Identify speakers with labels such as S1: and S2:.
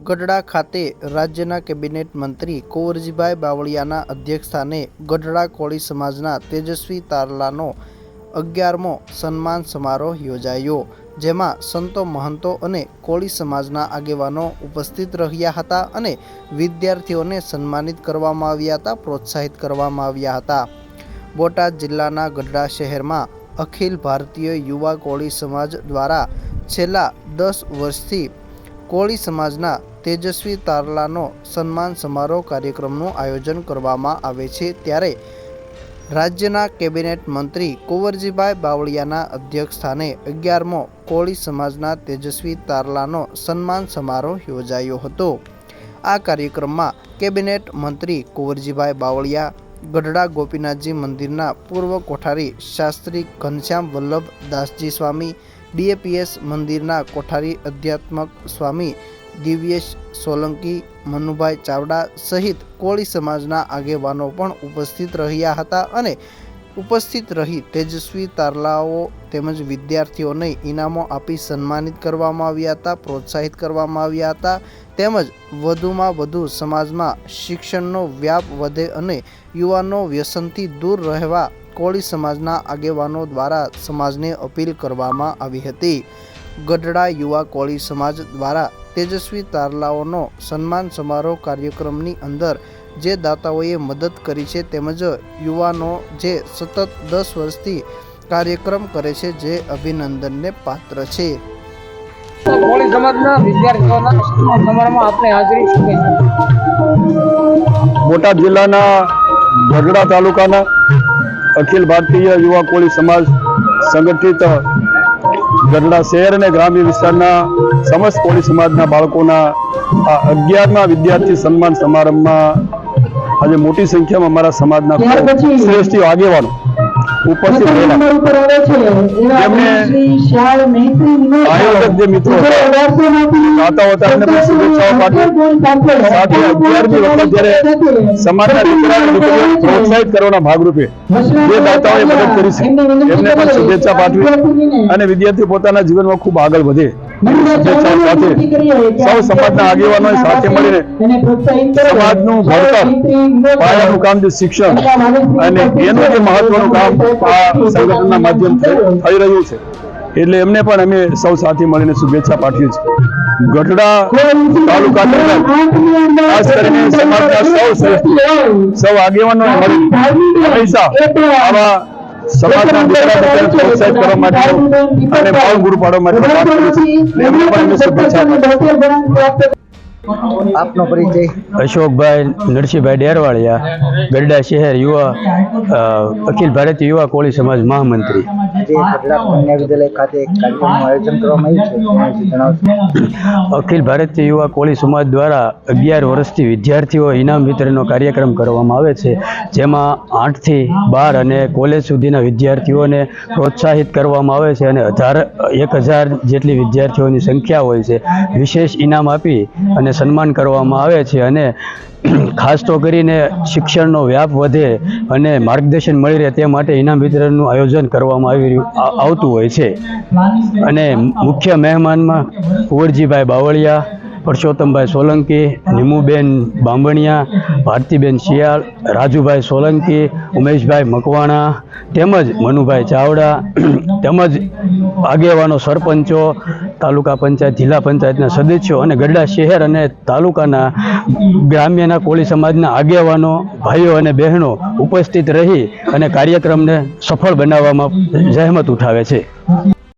S1: ગઢડા ખાતે રાજ્યના કેબિનેટ મંત્રી કુંવરજીભાઈ બાવળિયાના અધ્યક્ષસ્થાને ગઢડા કોળી સમાજના તેજસ્વી તારલાનો અગિયારમો સન્માન સમારોહ યોજાયો, જેમાં સંતો મહંતો અને કોળી સમાજના આગેવાનો ઉપસ્થિત રહ્યા હતા અને વિદ્યાર્થીઓને સન્માનિત કરવામાં આવ્યા હતા, પ્રોત્સાહિત કરવામાં આવ્યા હતા. બોટાદ જિલ્લાના ગઢડા શહેરમાં અખિલ ભારતીય યુવા કોળી સમાજ દ્વારા છેલ્લા દસ વર્ષથી કોળી સમાજના તેજસ્વી તારલાનો સન્માન સમારોહ કાર્યક્રમનું આયોજન કરવામાં આવે છે ત્યારે રાજ્યના કેબિનેટ મંત્રી કુંવરજીભાઈ બાવળિયાના અધ્યક્ષસ્થાને અગિયારમો કોળી સમાજના તેજસ્વી તારલાનો સન્માન સમારોહ યોજાયો હતો. આ કાર્યક્રમમાં કેબિનેટ મંત્રી કુંવરજીભાઈ બાવળિયા, ગઢડા ગોપીનાથજી મંદિરના પૂર્વ કોઠારી શાસ્ત્રી ઘનશ્યામ વલ્લભ દાસજી સ્વામી, ડીએપીએસ મંદિરના કોઠારી અધ્યાત્મક સ્વામી દિવ્યેશ સોલંકી, મનુભાઈ ચાવડા સહિત કોળી સમાજના આગેવાનો પણ ઉપસ્થિત રહ્યા હતા અને ઉપસ્થિત રહી તેજસ્વી તારલાઓ તેમજ વિદ્યાર્થીઓને ઇનામો આપી સન્માનિત કરવામાં આવ્યા હતા, પ્રોત્સાહિત કરવામાં આવ્યા હતા તેમજ વધુમાં વધુ સમાજમાં શિક્ષણનો વ્યાપ વધે અને યુવાનો વ્યસનથી દૂર રહેવા કોળી સમાજના આગેવાનો દ્વારા સમાજને અપીલ કરવામાં આવી હતી. ગઢડા યુવા કોળી સમાજ દ્વારા તેજસ્વી તારલાઓનો સન્માન સમારોહ કાર્યક્રમની અંદર જે દાતાઓએ મદદ કરી છે તેમજ યુવાનો જે સતત દસ વર્ષથી કાર્યક્રમ કરે છે જે અભિનંદનને પાત્ર છે.
S2: કોળી સમાજના વિદ્યાર્થીઓના સમારોહમાં આપણે હાજરી શું
S3: બોટાદ જિલ્લાના ગઢડા તાલુકાના અખિલ ભારતીય યુવા કોળી સમાજ સંગઠિત ગઢડા શહેર અને ગ્રામ્ય વિસ્તારના સમસ્ત કોળી સમાજના બાળકોના આ અગિયારમા વિદ્યાર્થી સન્માન સમારંભમાં આજે મોટી સંખ્યામાં અમારા સમાજના શ્રેષ્ઠીઓ આગેવાનો ઉપસ્થિત રહેલા આયોજક જે મિત્રો હતા, હતા. એમને શુભેચ્છાઓ પાઠવી સાથે અગિયારમી વખત જ્યારે સમાજના દીકરા અને પ્રોત્સાહિત કરવાના ભાગરૂપે જે દાતાઓએ મદદ કરી છે. એમને પણ શુભેચ્છા પાઠવી અને વિદ્યાર્થીઓ પોતાના જીવનમાં ખૂબ આગળ વધે. સૌ સમાજના આગેવાનોએ સાથે મળીને સમાજનું ભણતર પાયાનું કામ જે શિક્ષણ અને એનું જે મહત્વનું કામ આ સંગઠનના માધ્યમથી થઈ રહ્યું છે. એટલે એમને પણ અમે સૌ સાથે મળીને શુભેચ્છા પાઠવી છે ગઢડા તાલુકા દરમિયાન ખાસ કરીને સમાજના સૌ સૌ આગેવાનો હંમેશા આવા સમાજના દીકરા પ્રોત્સાહિત કરવા માટે અને ભાવ ગુરુ પાડવા માટે શુભેચ્છા
S1: આપનો પરિચય?
S4: અશોકભાઈ નરસિંહભાઈ ડેરવાળિયા ગરડા શહેર યુવા અખિલ ભારતીય યુવા કોળી સમાજ મહામંત્રી. અખિલ ભારતીય યુવા કોળી સમાજ દ્વારા અગિયાર વર્ષથી વિદ્યાર્થીઓ ઇનામ વિતરણનો કાર્યક્રમ કરવામાં આવે છે જેમાં આઠથી બાર અને કોલેજ સુધીના વિદ્યાર્થીઓને પ્રોત્સાહિત કરવામાં આવે છે અને હજાર એક હજાર જેટલી વિદ્યાર્થીઓની સંખ્યા હોય છે. વિશેષ ઇનામ આપી અને સન્માન કરવામાં આવે છે અને ખાસ તો કરીને શિક્ષણનો વ્યાપ વધે અને માર્ગદર્શન મળી રહે તે માટે ઇનામ વિતરણનું આયોજન કરવામાં આવી રહ્યું આવતું હોય છે. અને મુખ્ય મહેમાનમાં કુંવરજીભાઈ બાવળિયા પરસોત્તમભાઈ સોલંકી, નિમુબેન બાંબણિયા ભારતીબેન શિયાળ, રાજુભાઈ સોલંકી, ઉમેશભાઈ મકવાણા, તેમજ મનુભાઈ ચાવડા, તેમજ આગેવાનો સરપંચો, તાલુકા પંચાયત, જિલ્લા પંચાયતના સદસ્યો અને ગઢડા શહેર અને તાલુકાના ગ્રામ્યના કોળી સમાજના આગેવાનો, ભાઈઓ અને બહેનો ઉપસ્થિત રહી અને કાર્યક્રમને સફળ બનાવવામાં જહેમત ઉઠાવે છે.